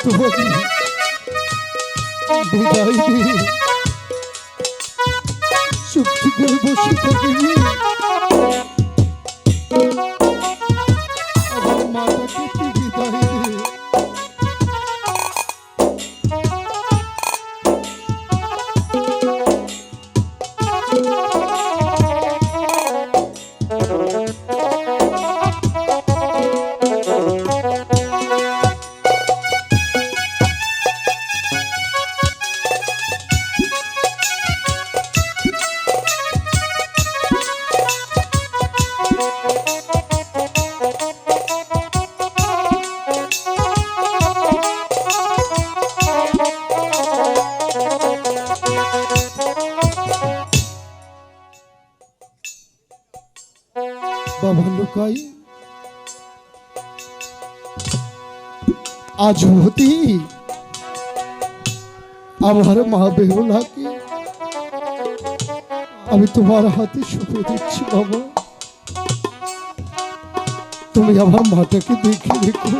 কত বিদায় দিয়ে চুক্তি করে বসে থাকি। লুকাই আজ হতি আমার মা বেহুলাকে আমি তোমার হাতে সুপে দিচ্ছি বাবা তুমি আমার মাটাকে দেখে রেখো।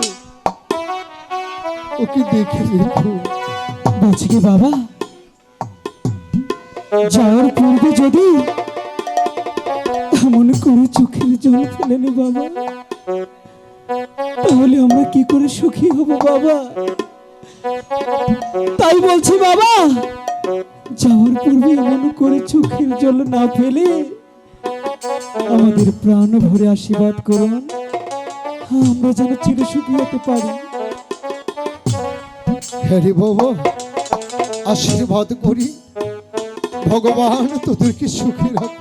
ওকে দেখে রেখো। বলছি কি বাবা। যাওয়ার পূর্বে যদি জল ফেলে নে বাবা। তাহলে আমরা কি করে সুখী হব বাবা? তাই বলছি বাবা, যাওয়ার পূর্বে এমন করে চোখের জল না ফেলে আমাদের প্রাণ ভরে আশীর্বাদ করুন। আমরা যেন চির সুখী হতে পারি। হ্যাঁ রে বাবা, আশীর্বাদ করি। ভগবান, তোদেরকে সুখী রাখ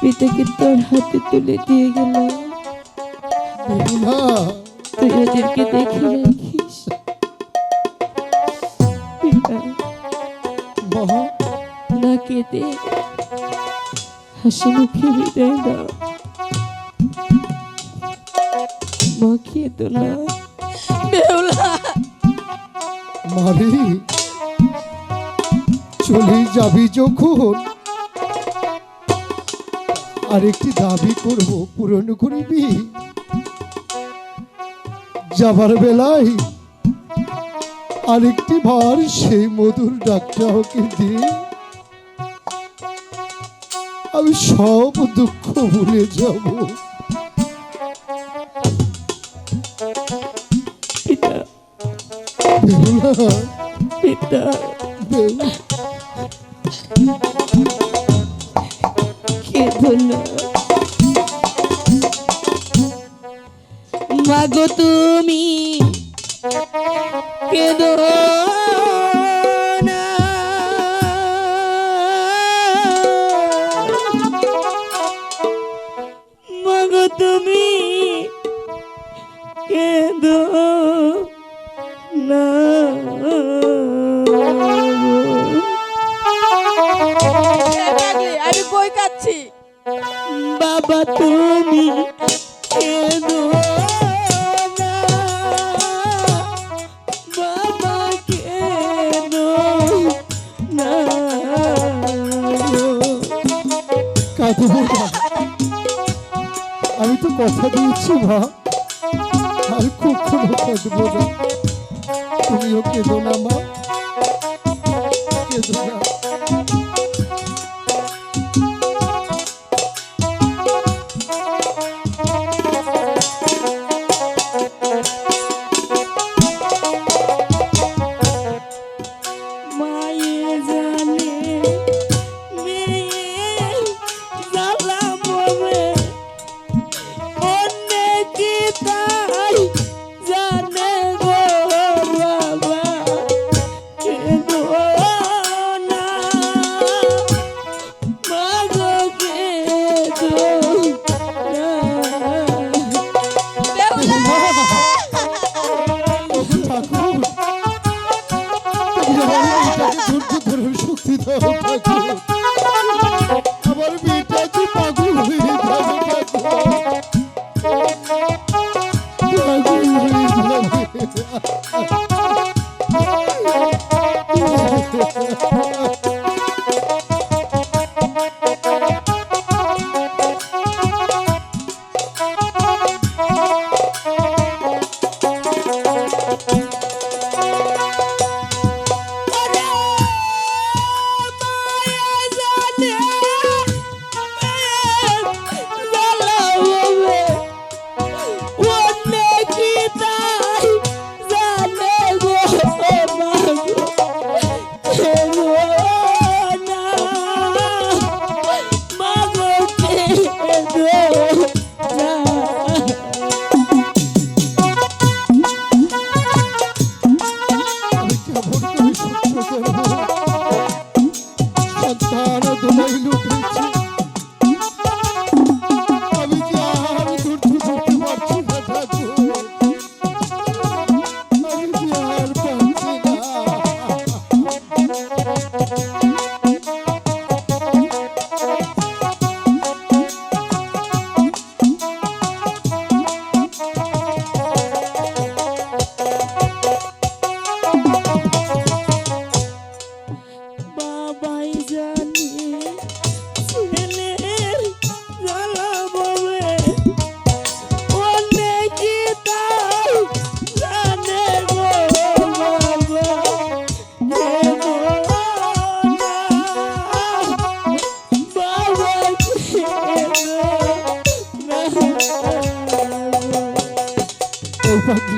পিতাকে তোর হাতে তুলে দিয়ে গেলাম না তুই ওদেরকে দেখে রাখিস। না কেঁদে হাসি মুখে বিদায় দাও। মা খেতো না। বেহুলা। মারি চলে যাবি যখন। আরেকটি দাবি করব পূরণ করিবি? যাবার বেলায় আরেকটি বার সেই মধুর ডাকটা ওকে দিয়ে আমি সব দুঃখ ভুলে যাব। পিতা পিতা। খেতো না। মাগো তুমি তুমি তুমি কেঁদো আমি তো কথা দিয়েছি, মা। আর কখনো কাঁদবো না। তুমিও কেঁদো না, মা। কেঁদো না।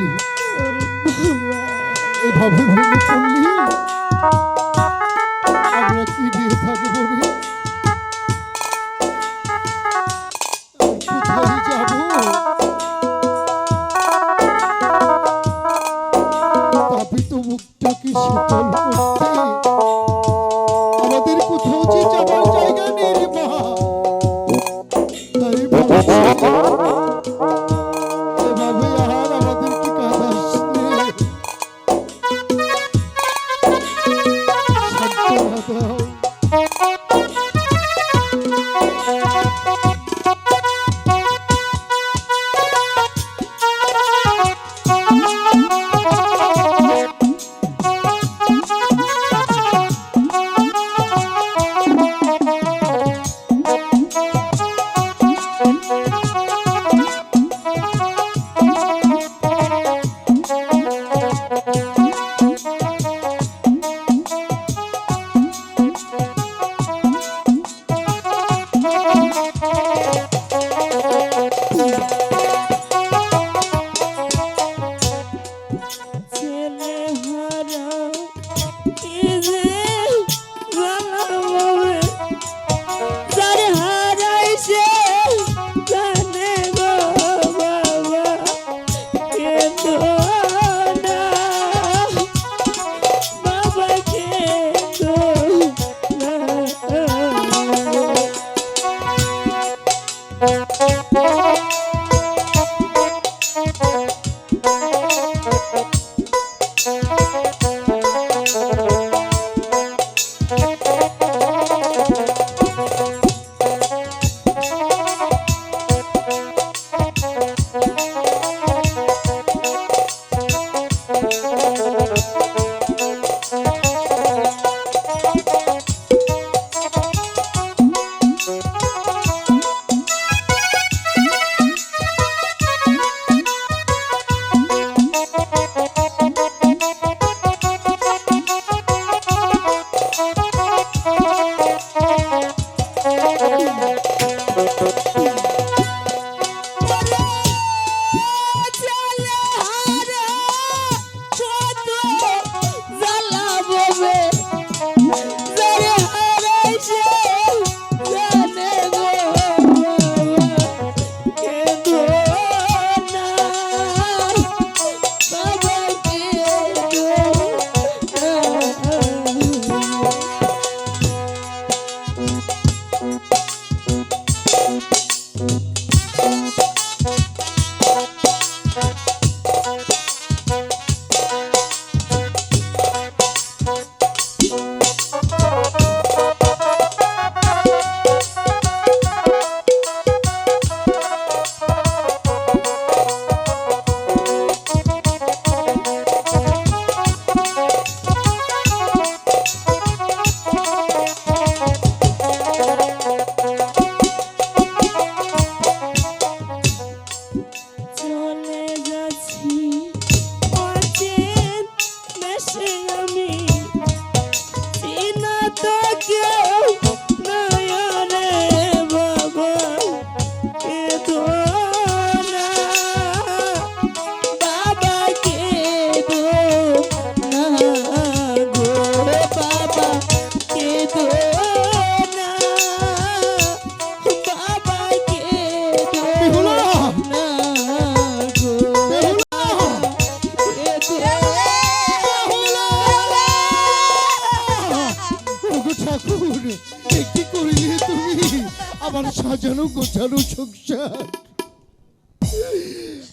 পড়লি এভাবে ভেঙে পড়লি আমরা কি দিয়ে থাকব রে? কোথায় যাব? তাপিত মুখটা কি শীতল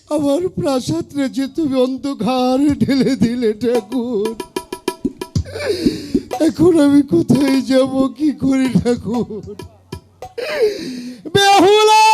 আমার আমার রে যে তুমি অন্ধকার ঢেলে দিলে ঠাকুর। এখন আমি কোথায় যাব, কি করি ঠাকুর? বেহুলা!